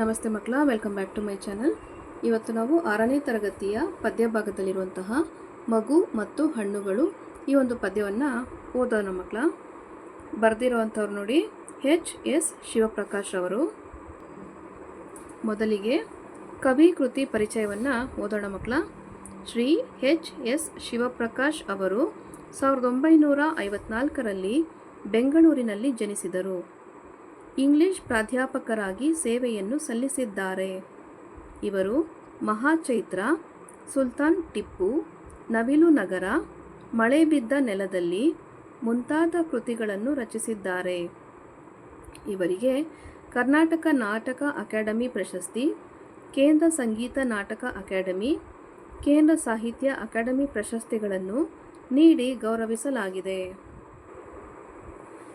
ನಮಸ್ತೆ ಮಕ್ಕಳ welcome back to my channel ಇವತ್ತು ನಾವು ಆರನೇ ತರಗತಿಯ ಪದ್ಯ ಭಾಗದಲ್ಲಿರುವಂತಹ ಮಗು ಮತ್ತು ಹಣ್ಣುಗಳು ಈ ಒಂದು ಪದ್ಯವನ್ನು ಓದೋಣ ಮಕ್ಕಳ. ಬರೆದಿರುವಂಥವ್ರು ನೋಡಿ ಎಚ್ ಎಸ್ ಶಿವಪ್ರಕಾಶ್ ಅವರು ಮೊದಲಿಗೆ ಕವಿ ಕೃತಿ ಪರಿಚಯವನ್ನು ಓದೋಣ ಮಕ್ಕಳ. ಶ್ರೀ ಎಚ್ ಎಸ್ ಶಿವಪ್ರಕಾಶ್ ಅವರು ಸಾವಿರದ ಒಂಬೈನೂರ ಐವತ್ನಾಲ್ಕರಲ್ಲಿ ಬೆಂಗಳೂರಿನಲ್ಲಿ ಜನಿಸಿದರು. ಇಂಗ್ಲಿಷ್ ಪ್ರಾಧ್ಯಾಪಕರಾಗಿ ಸೇವೆಯನ್ನು ಸಲ್ಲಿಸಿದ್ದಾರೆ. ಇವರು ಮಹಾಚೈತ್ರ, ಸುಲ್ತಾನ್ ಟಿಪ್ಪು, ನವಿಲು ನಗರ, ಮಳೆ ಬಿದ್ದ ನೆಲದಲ್ಲಿ ಮುಂತಾದ ಕೃತಿಗಳನ್ನು ರಚಿಸಿದ್ದಾರೆ. ಇವರಿಗೆ ಕರ್ನಾಟಕ ನಾಟಕ ಅಕಾಡೆಮಿ ಪ್ರಶಸ್ತಿ, ಕೇಂದ್ರ ಸಂಗೀತ ನಾಟಕ ಅಕಾಡೆಮಿ, ಕೇಂದ್ರ ಸಾಹಿತ್ಯ ಅಕಾಡೆಮಿ ಪ್ರಶಸ್ತಿಗಳನ್ನು ನೀಡಿ ಗೌರವಿಸಲಾಗಿದೆ.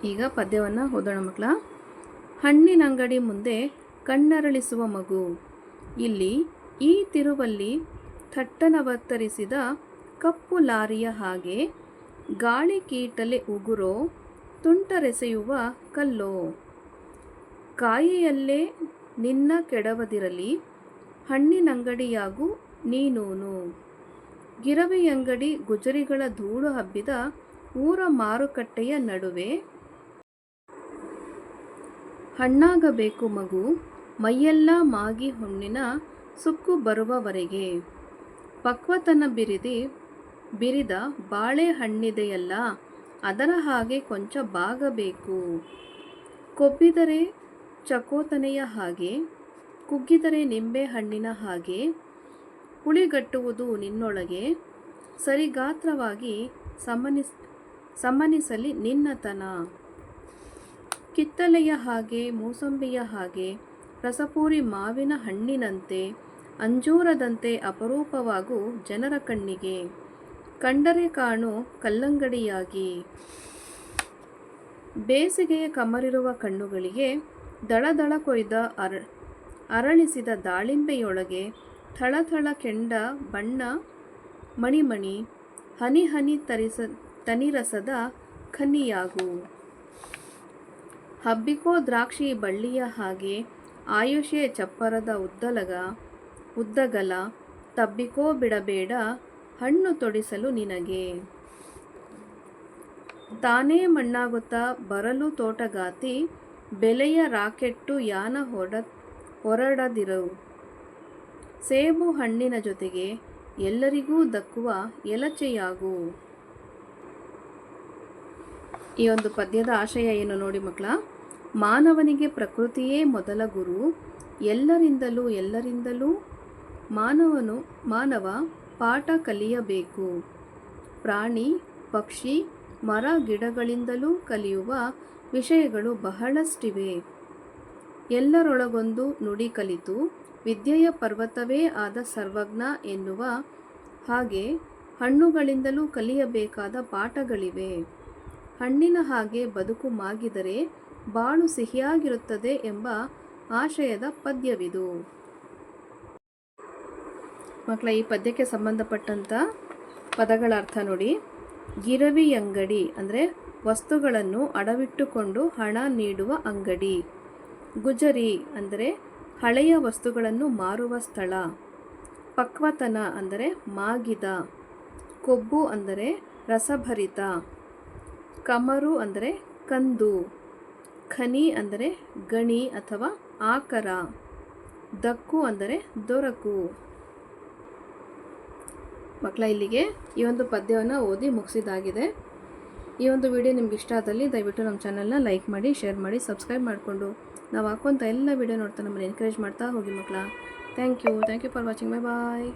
ಈಗ ಪದ್ಯವನ್ನು ಓದೋಣ ಮಕ್ಕಳ. ಹಣ್ಣಿನಂಗಡಿ ಮುಂದೆ ಕಣ್ಣರಳಿಸುವ ಮಗು. ಇಲ್ಲಿ ಈ ತಿರುವಲ್ಲಿ ಥಟ್ಟನವತ್ತರಿಸಿದ ಕಪ್ಪು ಲಾರಿಯ ಹಾಗೆ ಗಾಳಿ ಕೀಟಲೆ ಉಗುರೋ ತುಂಟರೆಸೆಯುವ ಕಲ್ಲೋ. ಕಾಯಿಯಲ್ಲೇ ನಿನ್ನ ಕೆಡವದಿರಲಿ ಹಣ್ಣಿನಂಗಡಿಯಾಗು ನೀನೂನು. ಗಿರವಿಯಂಗಡಿ ಗುಜರಿಗಳ ಧೂಳು ಹಬ್ಬಿದ ಊರ ಮಾರುಕಟ್ಟೆಯ ನಡುವೆ ಹಣ್ಣಾಗಬೇಕು ಮಗು, ಮೈಯೆಲ್ಲ ಮಾಗಿ ಹುಣ್ಣಿನ ಸುಕ್ಕು ಬರುವವರೆಗೆ. ಪಕ್ವತನ ಬಿರಿದಿ, ಬಿರಿದ ಬಾಳೆಹಣ್ಣಿದೆಯಲ್ಲ ಅದರ ಹಾಗೆ ಕೊಂಚ ಬಾಗಬೇಕು. ಕೊಬ್ಬಿದರೆ ಚಕೋತನೆಯ ಹಾಗೆ, ಕುಗ್ಗಿದರೆ ನಿಂಬೆ ಹಣ್ಣಿನ ಹಾಗೆ, ಹುಳಿಗಟ್ಟುವುದು ನಿನ್ನೊಳಗೆ, ಸರಿಗಾತ್ರವಾಗಿ ಸಮನಿಸ್, ಸಮನಿಸಲಿ ನಿನ್ನತನ. ಕಿತ್ತಲೆಯ ಹಾಗೆ, ಮೂಸಂಬಿಯ ಹಾಗೆ, ರಸಪೂರಿ ಮಾವಿನ ಹಣ್ಣಿನಂತೆ, ಅಂಜೂರದಂತೆ ಅಪರೂಪವಾಗು ಜನರ ಕಣ್ಣಿಗೆ. ಕಂಡರೆ ಕಾಣು ಕಲ್ಲಂಗಡಿಯಾಗಿ. ಬೇಸಿಗೆಯ ಕಮರಿರುವ ಕಣ್ಣುಗಳಿಗೆ ದಳದಳ ಕೊಯ್ದ ಅರ, ಅರಳಿಸಿದ ದಾಳಿಂಬೆಯೊಳಗೆ ಥಳಥಳ ಕೆಂಡ ಬಣ್ಣ ಮಣಿಮಣಿ, ಹನಿ ಹನಿ ತರಿಸ, ತನಿರಸದ ಖನಿಯಾಗು. ಹಬ್ಬಿಕೋ ದ್ರಾಕ್ಷಿ ಬಳ್ಳಿಯ ಹಾಗೆ ಆಯುಷೆ ಚಪ್ಪರದ ಉದ್ದಲಗ, ಉದ್ದಗಲ, ತಬ್ಬಿಕೋ ಬಿಡಬೇಡ, ಹಣ್ಣು ತೊಡಿಸಲು ನಿನಗೆ. ತಾನೇ ಮಣ್ಣಾಗುತ್ತಾ ಬರಲು ತೋಟಗಾತಿ, ಬೆಲೆಯ ರಾಕೆಟ್ಟು ಯಾನ ಹೊಡ ಹೊರಡದಿರವು ಸೇಬು ಹಣ್ಣಿನ ಜೊತೆಗೆ ಎಲ್ಲರಿಗೂ ದಕ್ಕುವ ಎಲಚೆಯಾಗು. ಈ ಒಂದು ಪದ್ಯದ ಆಶಯ ಏನು ನೋಡಿ ಮಕ್ಕಳ? ಮಾನವನಿಗೆ ಪ್ರಕೃತಿಯೇ ಮೊದಲ ಗುರು. ಎಲ್ಲರಿಂದಲೂ ಎಲ್ಲರಿಂದಲೂ ಮಾನವನು, ಮಾನವ ಪಾಠ ಕಲಿಯಬೇಕು. ಪ್ರಾಣಿ, ಪಕ್ಷಿ, ಮರ, ಗಿಡಗಳಿಂದಲೂ ಕಲಿಯುವ ವಿಷಯಗಳು ಬಹಳಷ್ಟಿವೆ. ಎಲ್ಲರೊಳಗೊಂದು ನುಡಿ ಕಲಿತು ವಿದ್ಯೆಯ ಪರ್ವತವೇ ಆದ ಸರ್ವಜ್ಞ ಎನ್ನುವ ಹಾಗೆ ಹಣ್ಣುಗಳಿಂದಲೂ ಕಲಿಯಬೇಕಾದ ಪಾಠಗಳಿವೆ. ಹಣ್ಣಿನ ಹಾಗೆ ಬದುಕು ಮಾಗಿದರೆ ಬಾಳು ಸಿಹಿಯಾಗಿರುತ್ತದೆ ಎಂಬ ಆಶಯದ ಪದ್ಯವಿದು. ಮಕ್ಕಳ, ಈ ಪದ್ಯಕ್ಕೆ ಸಂಬಂಧಪಟ್ಟಂಥ ಪದಗಳ ಅರ್ಥ ನೋಡಿ. ಗಿರವಿ ಅಂಗಡಿ ಅಂದರೆ ವಸ್ತುಗಳನ್ನು ಅಡವಿಟ್ಟುಕೊಂಡು ಹಣ ನೀಡುವ ಅಂಗಡಿ. ಗುಜರಿ ಅಂದರೆ ಹಳೆಯ ವಸ್ತುಗಳನ್ನು ಮಾರುವ ಸ್ಥಳ. ಪಕ್ವತನ ಅಂದರೆ ಮಾಗಿದ. ಕೊಬ್ಬು ಅಂದರೆ ರಸಭರಿತ. ಕಮರು ಅಂದರೆ ಕಂದು. ಖನಿ ಅಂದರೆ ಗಣಿ ಅಥವಾ ಆಕರ. ದಕ್ಕು ಅಂದರೆ ದೊರಕು. ಮಕ್ಕಳ ಇಲ್ಲಿಗೆ ಈ ಒಂದು ಪದ್ಯವನ್ನು ಓದಿ ಮುಗಿಸಿದಾಗಿದೆ. ಈ ಒಂದು ವಿಡಿಯೋ ನಿಮ್ಗೆ ಇಷ್ಟ ಆದಲ್ಲಿ ದಯವಿಟ್ಟು ನಮ್ಮ ಚಾನಲ್ನ ಲೈಕ್ ಮಾಡಿ, ಶೇರ್ ಮಾಡಿ, ಸಬ್ಸ್ಕ್ರೈಬ್ ಮಾಡಿಕೊಂಡು ನಾವು ಹಾಕುವಂಥ ಎಲ್ಲ ವಿಡಿಯೋ ನೋಡ್ತಾ ನಮ್ಮನ್ನು ಎನ್ಕರೇಜ್ ಮಾಡ್ತಾ ಹೋಗಿ ಮಕ್ಕಳ thank you thank you for watching bye bye